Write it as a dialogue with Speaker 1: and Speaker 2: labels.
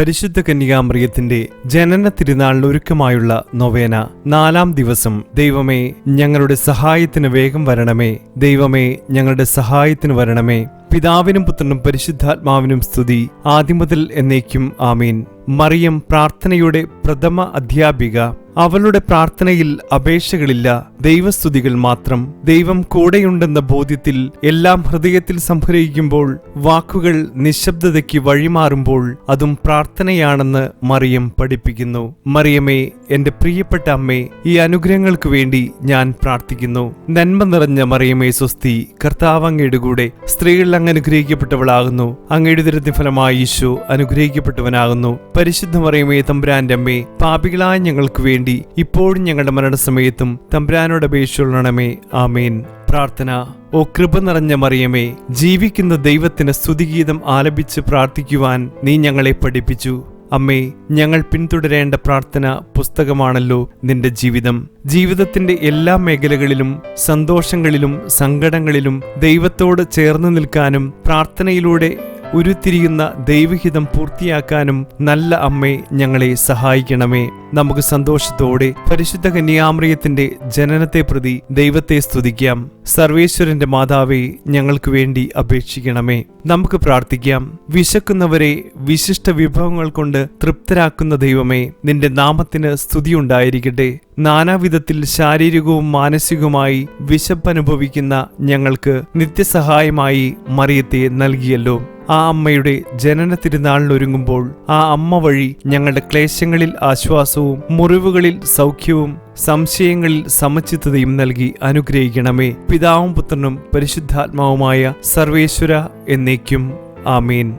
Speaker 1: പരിശുദ്ധ കന്യകാമ്രിയത്തിന്റെ ജനന തിരുനാളിനൊരുക്കമായുള്ള നൊവേന നാലാം ദിവസം. ദൈവമേ ഞങ്ങളുടെ സഹായത്തിന് വേഗം വരണമേ. ദൈവമേ ഞങ്ങളുടെ സഹായത്തിന് വരണമേ. പിതാവിനും പുത്രനും പരിശുദ്ധാത്മാവിനും സ്തുതി. ആദ്യം മുതൽ എന്നേക്കും ആമീൻ. മറിയം പ്രാർത്ഥനയുടെ പ്രഥമ അധ്യാപിക അവളുടെ പ്രാർത്ഥനയിൽ അപേക്ഷകളില്ല. ദൈവസ്തുതികൾ മാത്രം. ദൈവം കൂടെയുണ്ടെന്ന ബോധ്യത്തിൽ എല്ലാം ഹൃദയത്തിൽ സംഭരിക്കുമ്പോൾ വാക്കുകൾ നിശബ്ദതയ്ക്ക് വഴിമാറുമ്പോൾ അതും പ്രാർത്ഥനയാണെന്ന് മറിയം പഠിപ്പിക്കുന്നു. മറിയമേ എന്റെ പ്രിയപ്പെട്ട അമ്മേ ഈ അനുഗ്രഹങ്ങൾക്ക് വേണ്ടി ഞാൻ പ്രാർത്ഥിക്കുന്നു. നന്മ നിറഞ്ഞ മറിയമേ സ്വസ്തി കർത്താവ് അങ്ങയുടെ കൂടെ സ്ത്രീകളിൽ അങ്ങ് അനുഗ്രഹിക്കപ്പെട്ടവളാകുന്നു. അങ്ങയുടെ ദുരത്തിന് ഫലമായി ഈശോ അനുഗ്രഹിക്കപ്പെട്ടവനാകുന്നു. പരിശുദ്ധ മറിയമേ തമ്പുരാന്റെ അമ്മേ പാപികളായ ഞങ്ങൾക്ക് വേണ്ടി ഇപ്പോഴും ഞങ്ങളുടെ മരണസമയത്തും തമ്പുരാനോട് അപേക്ഷയുള്ളണമേ ആമേൻ. പ്രാർത്ഥന. ഓ കൃപ നിറഞ്ഞ മറിയമേ ജീവിക്കുന്ന ദൈവത്തിന് സ്തുതിഗീതം ആലപിച്ച് പ്രാർത്ഥിക്കുവാൻ നീ ഞങ്ങളെ പഠിപ്പിച്ചു. അമ്മേ ഞങ്ങൾ പിന്തുടരേണ്ട പ്രാർത്ഥന പുസ്തകമാണല്ലോ നിന്റെ ജീവിതം. ജീവിതത്തിന്റെ എല്ലാ മേഖലകളിലും സന്തോഷങ്ങളിലും സങ്കടങ്ങളിലും ദൈവത്തോട് ചേർന്ന് നിൽക്കാനും പ്രാർത്ഥനയിലൂടെ ഉരുത്തിരിയുന്ന ദൈവഹിതം പൂർത്തിയാക്കാനും നല്ല അമ്മേ ഞങ്ങളെ സഹായിക്കണമേ. നമുക്ക് സന്തോഷത്തോടെ പരിശുദ്ധ കന്യാമറിയത്തിന്റെ ജനനത്തെ പ്രതി ദൈവത്തെ സ്തുതിക്കാം. സർവേശ്വരന്റെ മാതാവെ ഞങ്ങൾക്ക് വേണ്ടി അപേക്ഷിക്കണമേ. നമുക്ക് പ്രാർത്ഥിക്കാം. വിശക്കുന്നവരെ വിശിഷ്ട വിഭവങ്ങൾ കൊണ്ട് തൃപ്തരാക്കുന്ന ദൈവമേ നിന്റെ നാമത്തിന് സ്തുതിയുണ്ടായിരിക്കട്ടെ. നാനാവിധത്തിൽ ശാരീരികവും മാനസികവുമായി വിശപ്പനുഭവിക്കുന്ന ഞങ്ങൾക്ക് നിത്യസഹായമായി മറിയത്തെ നൽകിയല്ലോ. ആ അമ്മയുടെ ജനന തിരുനാളിനൊരുങ്ങുമ്പോൾ ആ അമ്മ വഴി ഞങ്ങളുടെ ക്ലേശങ്ങളിൽ ആശ്വാസവും മുറിവുകളിൽ സൗഖ്യവും സംശയങ്ങളിൽ സമചിത്തതയും നൽകി അനുഗ്രഹിക്കണമേ. പിതാവും പുത്രനും പരിശുദ്ധാത്മാവുമായ സർവേശ്വര എന്നേക്കും. ആമീൻ.